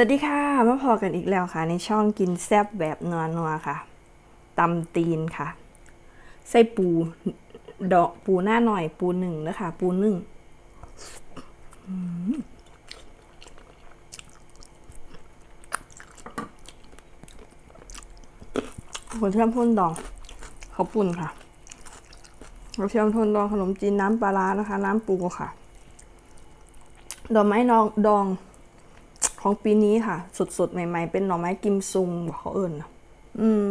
สวัสดีค่ะ มาพอกันอีกแล้วค่ะ ในช่องกินแซบแบบนัวนัวค่ะตำตีนค่ะ ใส่ปูดอกปูหน้าหน่อยปูหนึ่งนะคะ ปูหนึ่งอืมหัวเทียมพ่นดองข้าวปุ่นค่ะหัวเทียมพ่นดองขนมจีนน้ำปลาร้านะคะ น้ำปูค่ะ ดอกไม้นองดอง ของปีนี้ค่ะ สดๆ ใหม่ๆ เป็นหน่อไม้กิมซุงบอกเขาเอิ่นนะอืม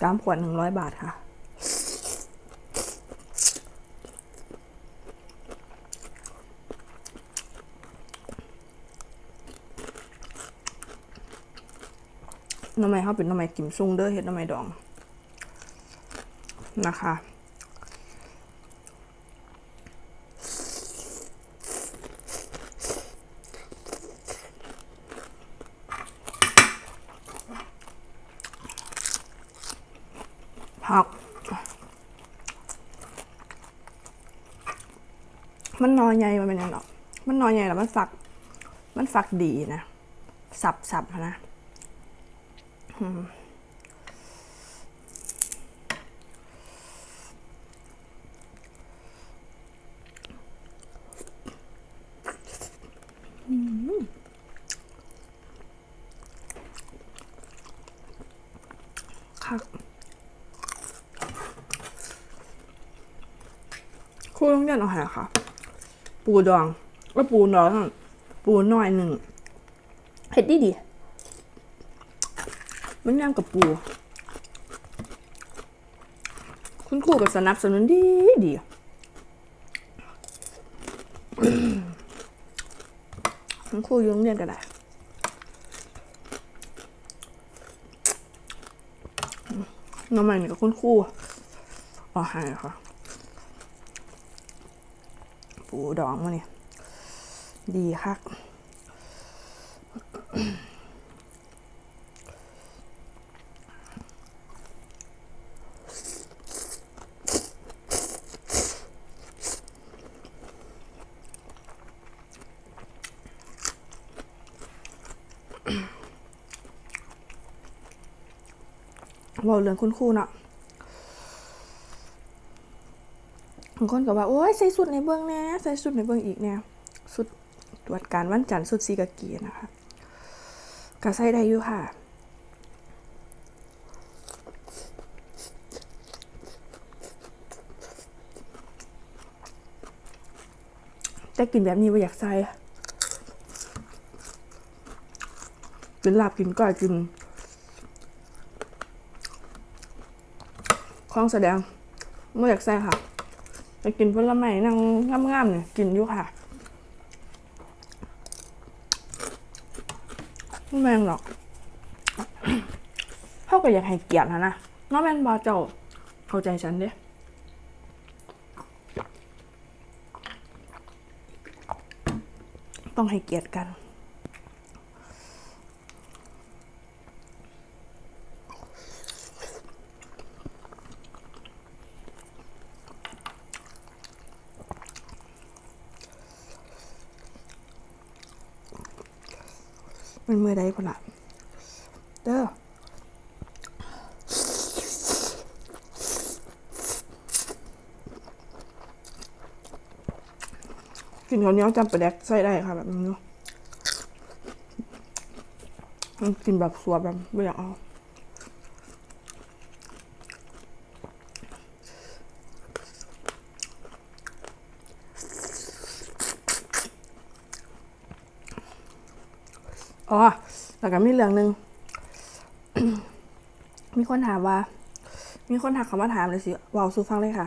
สามขวดหนึ่งร้อยบาทค่ะ หน่อไม้เขาเป็นหน่อไม้กิมซุงเด้อเฮ็ดหน่อไม้ดองนะคะ ผัก มันนอยใหญ่มันเป็นยังไงมันนอยใหญ่แล้วมันฝัก มันฝักดีนะ สับสับนะคักคู่ต้องเรียนเอาหาค่ะ ปูดองแล้วปูน้อยนั่นปูน้อยหนึ่งเผ็ดดีดีมันย่างกับปู คุณครูกับสนับสนุนดีดีคุณครูยุ่งเรียนกันได้น้องใหม่นี่กับคุณครูเอาใหายค่ะ ปูดองมาเนี่ยดีคักบอกเรื่องคุณครูเนาะ บางคนก็ว่าโอ้ยใส่สุดในเบื้องแน่ใส่สุดในเบื้องอีกเนี่ยสุดตรวจการวันจันทร์สุดซีกากีนะคะก็ใส่ได้อยู่ค่ะแต่กินแบบนี้ว่าอยากใส่กินลาบกินก้อยกินของแสดงไม่อยากใส่ค่ะ ไปกินผลไม้นั่งงามๆเนี่ยกินอยู่ค่ะไม่แมงหรอกเขาก็อยากให้เกียรตินะนะน้องแมนบอเจ้าเข้าใจฉันเด้ต้องให้เกียรติกัน มันมือใดคนละเด้อกินข้าวเหนียวจำปลาแดกใส่ได้ค่ะแบบนี้มันกินแบบสัวแบบไม่อยากเอาอ๋อ แล้วก็มีเรื่องหนึ่งมีคนถามว่า มีคนถักคำว่าถามเลยสิวาวสู้ฟังเลยค่ะ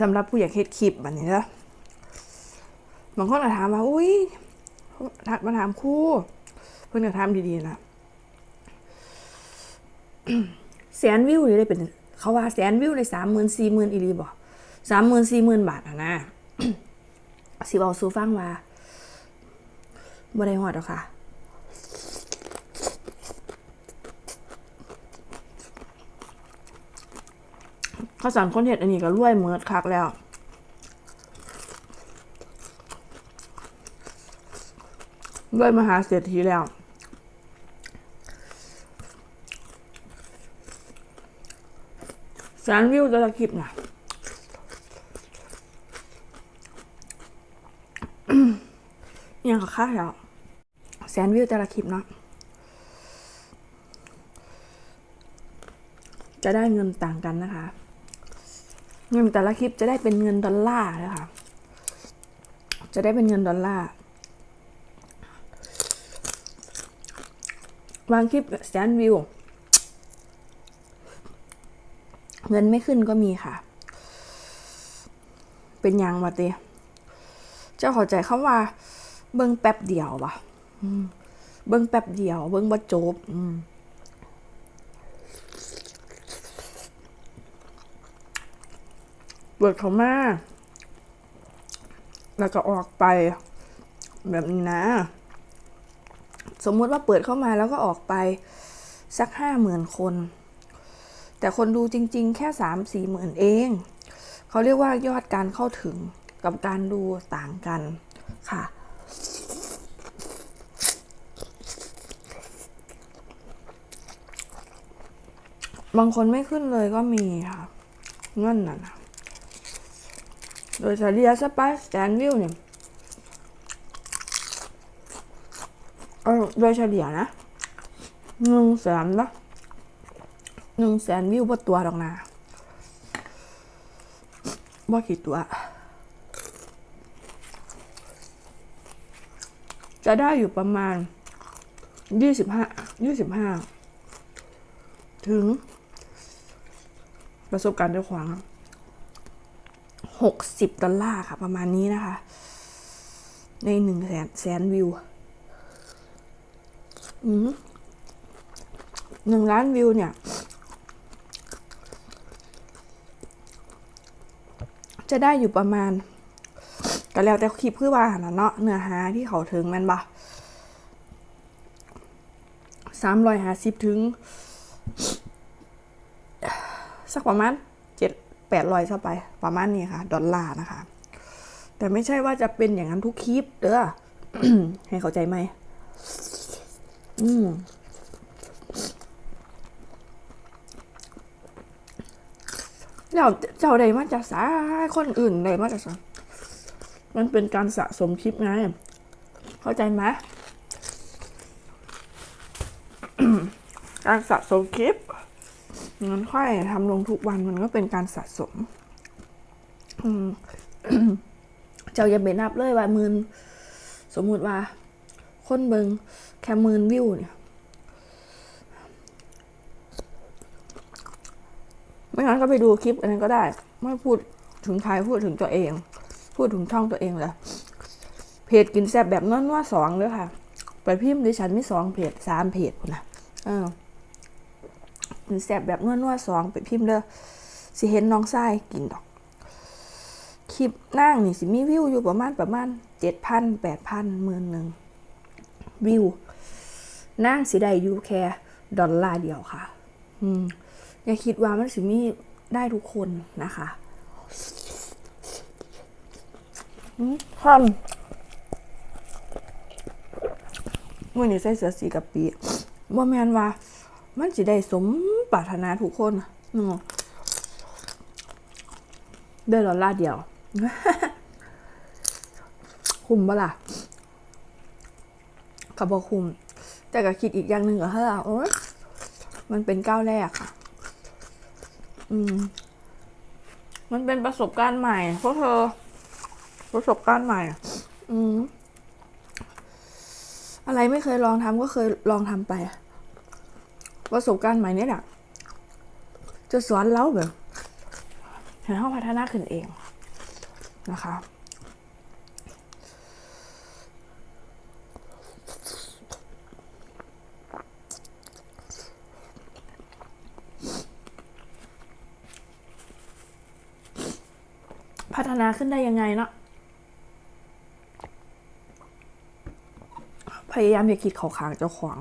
สำหรับผู้อยากเฮ็ดคลิปแบบนี้นะ บางคนก็ถามว่า อุ้ยทักมาถามครู่เพื่อนก็ถามดีๆนะแสนวิวนี่ได้เป็น เขาว่าแสนวิวในสามหมื่นสี่หมื่นอีรีบอกสามหมื่นสี่หมื่นบาทอะนะสิบอกซูฟังว่าบ่ได้หอดหรอกค่ะข้าวสารคนเห็ดอันนี้ก็รวยเมิดคักแล้ว รวยมหาเศรษฐีแล้วแสนวิวแต่ละคลิปนะยังกับค่าแล้วแสนวิวแต่ละคลิปเนาะจะได้เงินต่างกันนะคะ เงินแต่ละคลิปจะได้เป็นเงินดอลลาร์นะคะจะได้เป็นเงินดอลลาร์ บางคลิปแสนวิว เงินไม่ขึ้นก็มีค่ะ เป็นยังวะเตเจ้าเข้าใจคำว่า เบิ้งแป๊บเดียววะเบิ้งแป๊บเดียว เบิ้งบ่จบ อืมเปิดเขามาแล้วก็ออกไป แบบนี้นะ สมมุติว่าเปิดเข้ามาแล้วก็ออกไปสักห้าหมื่นคน แต่คนดูจริง ๆ แค่สามสี่หมื่นเอง เขาเรียกว่ายอดการเข้าถึงกับการดูต่างกันค่ะ บางคนไม่ขึ้นเลยก็มีค่ะเงื่อนน่ะนะโดยเฉลี่ยสไปสแตนวิวเนี่ยเออ โดยเฉลี่ยนะหนึ่งแสนละหนึ่งแสนวิวบนตัวดอกนะบ่กี่ตัว จะได้อยู่ประมาณยี่สิบห้ายี่สิบห้าถึง ประสบการณ์เจ้าของหกสิบดอลลาร์ค่ะ ประมาณนี้นะคะ ในหนึ่งแสนแสนวิว หนึ่งล้านวิวเนี่ย จะได้อยู่ประมาณก็แล้วแต่คลิปคือว่าหนะเนาะเนื้อหาที่เขาถึงมันบ่สามร้อยห้าสิบถึง สักประมาณเจ็ดแปดร้อยเข้าไป ประมาณนี้ค่ะ ดอลลาร์นะคะ แต่ไม่ใช่ว่าจะเป็นอย่างนั้นทุกคลิปเด้อให้เข้าใจไหม อืมเจ้าเจ้าใดมาจากสาคนอื่นใดมาจากสามันเป็นการสะสมคลิปไง เข้าใจไหมการสะสมคลิปเงินค่อยทำลงทุกวันมันก็เป็นการสะสม เจ้าอย่าไปนับเลยว่าหมื่นสมมุติว่า คนเบิง ค่หมื่นวิวเนี่ยไม่งั้นก็ไปดูคลิปอันนั้นก็ได้ ไม่พูดถึงใครพูดถึงตัวเอง พูดถึงช่องตัวเองเลยเพจกินแซ่บแบบนัวๆสองเลยค่ะ ไปพิมพ์ดิฉันมีสองเพจสามเพจนะเออกินแซ่บแบบนัวๆสองไปพิมพ์เด้อสิเห็นน้องทรายกินดอก คลิปนั่งนี่สิมีวิวอยู่ประมาณประมาณเจ็ดพันแปดพันหมื่นหนึ่งวิว นั่งสิได้อยู่แค่ดอลลาร์เดียวค่ะ อืมอย่าคิดว่ามันสิมีได้ทุกคนนะคะท่านมื่อนี้ใส่เสื้อสีกับปีว่าแมนว่า มันสิได้สมปรารถนาทุกคนอืมได้ดอลลาร์เดียว คุ้มปะล่ะกับบอคุ้ม แต่ก็คิดอีกอย่างหนึ่งก็คือโอ๊ยมันเป็นก้าวแรกค่ะ อืม มันเป็นประสบการณ์ใหม่เพวกเธอ ประสบการณ์ใหม่ อืม อะไรไม่เคยลองทำก็เคยลองทำไป ประสบการณ์ใหม่นี่แหละจะสอนเราแบบเห็นห้องพัฒนาขึ้นเองนะคะ พัฒนาขึ้นได้ยังไงเนาะพยายามอย่าคิดเข้าข้างเจ้าของ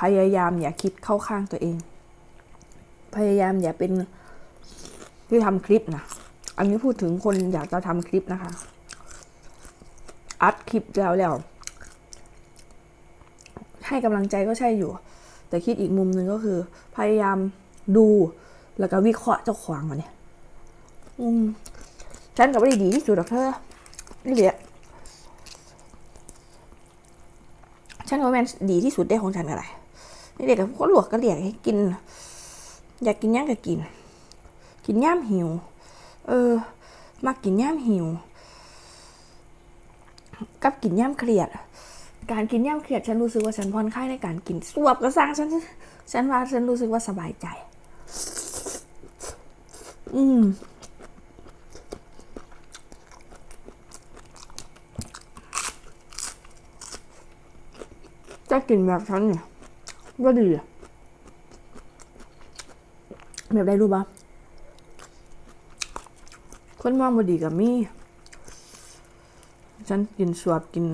พยายามอย่าคิดเข้าข้างตัวเอง พยายามอย่าเป็นที่ทำคลิปนะ อันนี้พูดถึงคนอยากจะทำคลิปนะคะ อัดคลิปแล้วแล้ว ให้กำลังใจก็ใช่อยู่ แต่คิดอีกมุมหนึ่งก็คือ พยายามดูแล้วก็วิเคราะห์เจ้าของมาเนี่ย อืม ฉันก็ไม่ได้ดีที่สุดหรอกเธอนี่แหละฉันก็แมนดีที่สุดได้ของฉันอะไรนี่เด็กกับคนหลวกก็เรียกให้กิน อยากกินย่างก็กิน กินย่ามหิว เออ มากินย่ามหิว กับกินย่ามเครียด การกินย่ามเครียด ฉันรู้สึกว่าฉันผ่อนคลายในการกินสวบก็สร้างฉัน ฉันว่าฉันรู้สึกว่าสบายใจ อืม จะกินแบบฉันเนี่ยว่าดีอะแบบได้รู้ปะคนมองบดีกับมี่ฉันกินสวบกิน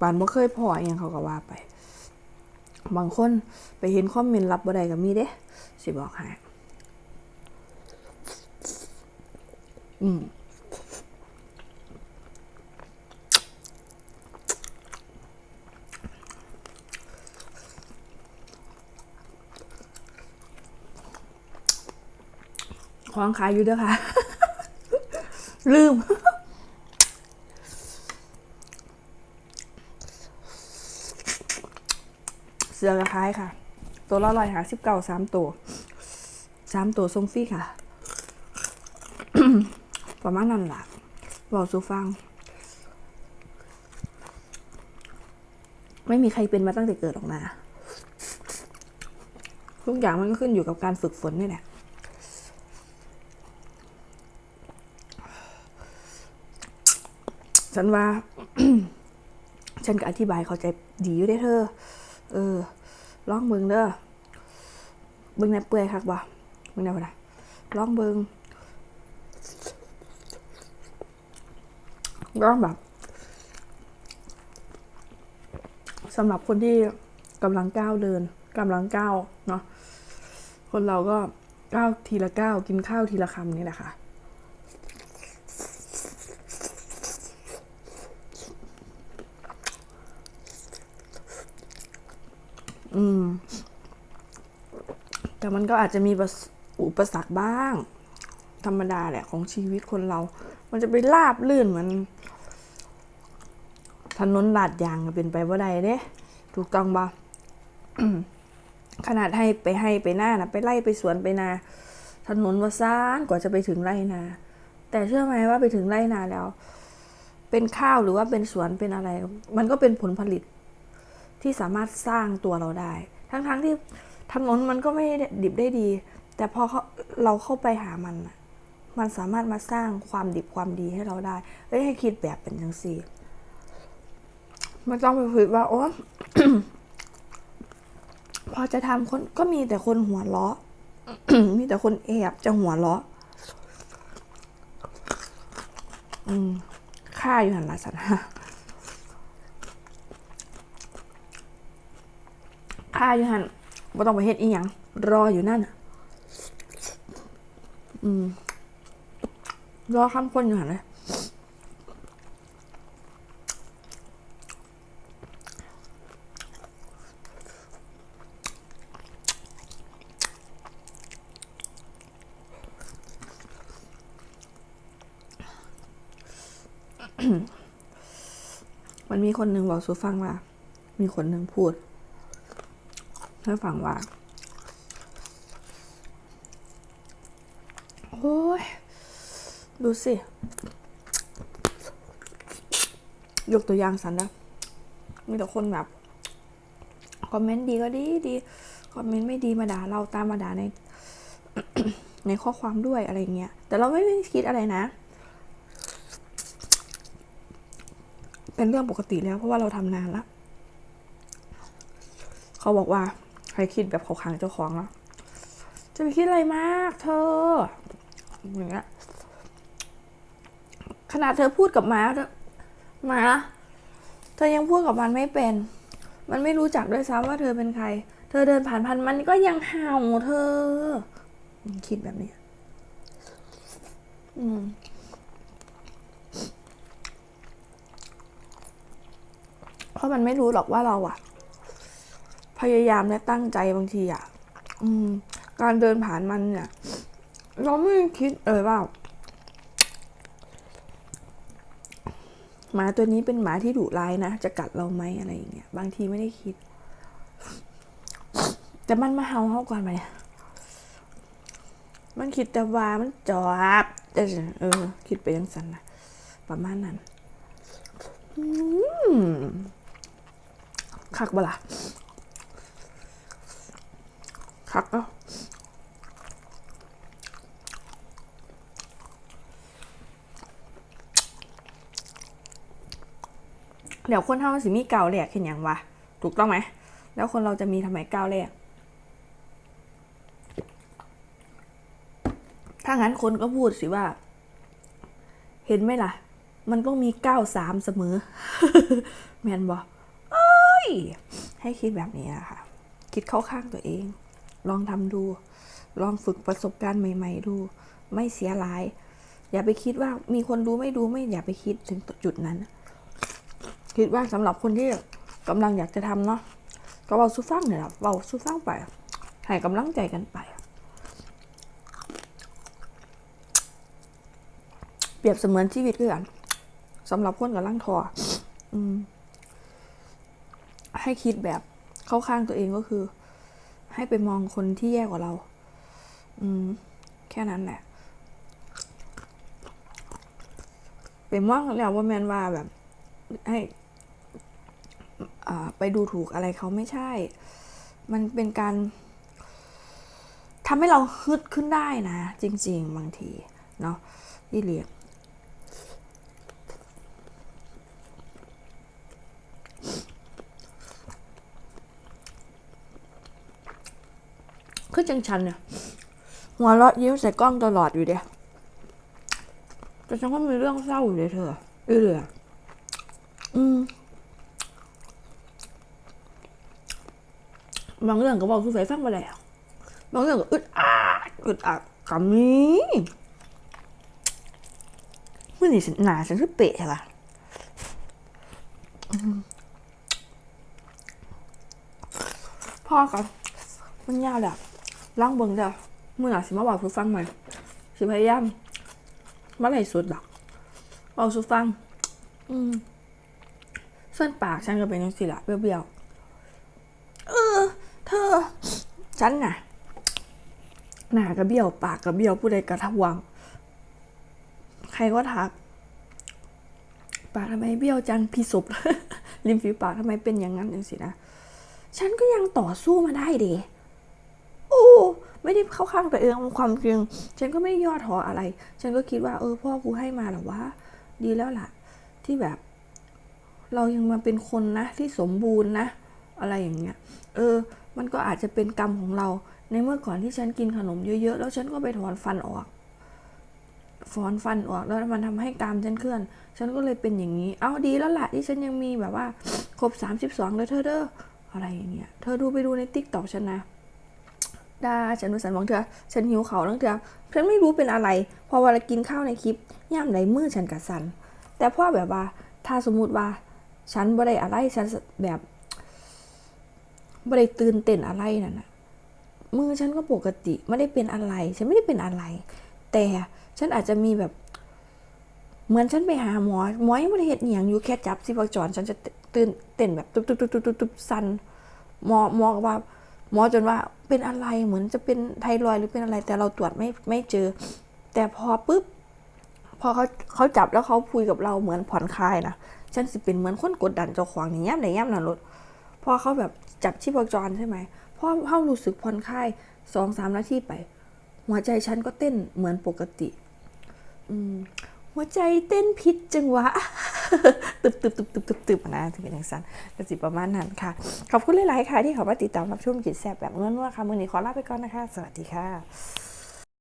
ปานบ่เคยพออหยังเขาก็ว่าไป บางคนไปเห็นคอมเมนต์รับบ่ได้กับมี่เด้ สิบอกให้อืม ของขายอยู่เด้อค่ะ ลืม เสือกระคายค่ะ ตัวละร้อยหาสิบเก้าสามตัวสามตัวทรงฟรีค่ะ ประมาณนั้นหละบอกสูฟัง ไม่มีใครเป็นมาตั้งแต่เกิดออกมา ทุกอย่างมันก็ขึ้นอยู่กับการฝึกฝนนี่แหละ ฉันว่า ฉันก็อธิบายเขาใจดีอยู่ได้เธอ เออลองเบิงเด้อเบิงในเปื่อยคักบ่เบิงในบ่ได้ลองเบิงลองแบบสำหรับคนที่กำลังก้าวเดินกำลังก้าวเนาะคนเราก็ก้าวทีละก้าวกินข้าวทีละคำนี่แหละค่ะ อืม แต่มันก็อาจจะมีอุปสรรคบ้าง ธรรมดาแหละของชีวิตคนเรา มันจะไปลาบลื่นเหมือนถนนลาดยางเป็นไปว่าใดเด้ถูกต้องบ่ขนาดให้ไปให้ไปหน้านะไปไล่ไปสวนไปนา ถนนวาซานกว่าจะไปถึงไร่นา แต่เชื่อไหมว่าไปถึงไร่นาแล้ว เป็นข้าวหรือว่าเป็นสวนเป็นอะไร มันก็เป็นผลผลิต ที่สามารถสร้างตัวเราได้ ทั้งๆทที่ถนนมันก็ไม่ดิบได้ดี แต่พอเราเข้าไปหามัน มันสามารถมาสร้างความดิบความดีให้เราได้เอ้ยให้คิดแบบเป็นจังสี่ไม่ต้องไปคิดว่าโอ้พอจะทำคนก็มีแต่คนหัวเราะมีแต่คนแอบจะหัวเราะอืมค่าอยู่หันละสันฮะ ค่าอยู่หันบ่ต้องไปเฮ็ดอีหยังรออยู่นั่นน่ะอืมรอคำคนอยู่หันเลยมันมีคนหนึ่งบอกสูฟังว่า มีคนหนึ่งพูด ให้ฟังว่า โอ้ย ดูสิ ยกตัวอย่างสันนะ มีแต่คนแบบ คอมเมนต์ดีก็ดีดี คอมเมนต์ไม่ดีมาด่าเราตามมาด่าใน ในข้อความด้วยอะไรเงี้ย แต่เราไม่ได้คิดอะไรนะ เป็นเรื่องปกติแล้วเพราะว่าเราทำนานแล้วเขาบอกว่า ใครคิดแบบเขาขังเจ้าของแล้วจะไปคิดอะไรมาก เธออย่างเงี้ยขนาดเธอพูดกับหมาเธอหมาเธอยังพูดกับมันไม่เป็น มันไม่รู้จักด้วยซ้ำว่าเธอเป็นใคร เธอเดินผ่านพันมันก็ยังเห่าเธอ คิดแบบนี้ อืมเพราะมันไม่รู้หรอกว่าเราอะ พยายามและตั้งใจบางทีอะอืมการเดินผ่านมันเนี่ย เราไม่คิดเออว่าหมาตัวนี้เป็นหมาที่ดุร้ายนะ จะกัดเราไหมอะไรอย่างเงี้ยบางทีไม่ได้คิด แต่มันมาเห่าเฮาก่อนไปเนี่ยมันคิดแต่ว่ามันจอบแต่เออ คิดไปยังสันนะประมาณนั้นอืมคักบล่ะ คักเนาะเดี๋ยวคนเท่าสิมีเก่าแหลกเห็นอย่างวะถูกต้องไหม แล้วคนเราจะมีทำไมเก้าวแรกถ้างั้นคนก็พูดสิว่า เห็นไหมล่ะ มันต้องมีเก้าสามเสมอ แมนบอกเอ้ย ให้คิดแบบนี้นะคะ คิดเข้าข้างตัวเอง ลองทำดู ลองฝึกประสบการณ์ใหม่ ๆ ดู ไม่เสียหลาย อย่าไปคิดว่ามีคนดูไม่ดูไม่อย่าไปคิดถึงจุดนั้น คิดว่าสำหรับคนที่กำลังอยากจะทำเนาะก็เบาสู้ฟังเนี่ยละเบาสู้ฟังไปให้กำลังใจกันไป เปรียบเสมือนชีวิตคือกันสำหรับคนกับลังทออืมให้คิดแบบเข้าข้างตัวเองก็คือ ให้ไปมองคนที่แย่กว่าเรา อืม แค่นั้นแหละไปมองแล้วว่าแมนว่าแบบ ให้ไปดูถูกอะไรเขาไม่ใช่ มันเป็นการทำให้เราฮึดขึ้นได้นะ จริง ๆ บางที เนาะที่เรียน คือจังชันเนี่ยหัวเราะยิ้มใส่กล้องตลอดอยู่เดียแต่ฉันก็มีเรื่องเศร้าอยู่เลยเธอเอออืมบางเรื่องก็บอกคือไฟฟังไปแล้วบางเรื่องก็อึดอัดอึดอัดกับนี้เมื่อนี่ฉันหนาฉันคือเปะใช่ปะพ่อกันมันยาวแหละ ล่างเบิ่งเด้อเมื่อหนาสิมาบอกคือฟังใหม่สิพยายามมาไหลสุดหรอกบอกสุฟัง อืมส่วนปากฉันก็เป็นยังสิละเบี้ยวๆเออ เธอ ฉันน่ะ หน้ากระเบี้ยว ปากกระเบี้ยวผู้ใดกระทวง ใครก็ทัก ปากทำไมเบี้ยวจังพี่ศพริมฝีปากทำไมเป็นอย่างนั้นอย่างสินะ ฉันก็ยังต่อสู้มาได้เดโอ้ ไม่ได้เข้าข้างตัวเองความจริง ฉันก็ไม่ย่อท้ออะไร ฉันก็คิดว่า เออ พ่อกูให้มาหรอวะดีแล้วล่ะ ที่แบบ เรายังมาเป็นคนนะ ที่สมบูรณ์นะ อะไรอย่างเงี้ย เออ มันก็อาจจะเป็นกรรมของเรา ในเมื่อก่อนที่ฉันกินขนมเยอะๆ แล้วฉันก็ไปถอนฟันออกถอนฟันออกแล้วมันทำให้กรามฉันเคลื่อน ฉันก็เลยเป็นอย่างนี้ เอาดีแล้วล่ะที่ฉันยังมีแบบว่า ครบสามสิบสองเลยเธอเด้ออะไรอย่างเงี้ย เธอดูไปดูในติ๊กต็อกฉันนะ ดาฉันดูสันบางเถอฉันหิวเขาตั้งเถอฉันไม่รู้เป็นอะไร พอเวลากินข้าวในคลิปย่ามไหนมือฉันกัสัน แต่พอแบบว่า ถ้าสมมุติว่า ฉันบ่ได้อะไรฉันแบบบ่ได้ตื่นเต้นอะไรนั่นนะมือฉันก็ปกติไม่ได้เป็นอะไร ฉันไม่ได้เป็นอะไร แต่ฉันอาจจะมีแบบ เหมือนฉันไปหาหมอหมอยังไม่ได้เห็นอหย่างอยู่แค่จับที่ประจรฉันจะตื่นเต้นแบบตุ๊บตุ๊บตุ๊บตุ๊บตุ๊บสันหมอหมอว่า หมอจนว่าเป็นอะไรเหมือนจะเป็นไทรอยหรือเป็นอะไร แต่เราตรวจไม่ไม่เจอ แต่พอปุ๊บพอเขาเขาจับแล้วเขาคุยกับเราเหมือนผ่อนคลายนะฉันสิเป็นเหมือนคนกดดันเจ้าของนี่ย่ำไหนย่ำนั่นรถพอเขาแบบจับชีพจรใช่ไหมพอเขารู้สึกผ่อนคลายสองสามนาทีไป หัวใจฉันก็เต้นเหมือนปกติ อืม หัวใจเต้นผิดจังวะตึบตึบตึบตึบตึบตึบนะถึงเป็นอย่างสั้นก็สิประมาณนั้นค่ะ ขอบคุณหลาย ๆ ค่ะ ที่เขามาติดตามรับชมจิตแสบแบบนวลๆค่ะ มือนี้ขอลาไปก่อนนะคะ สวัสดีค่ะ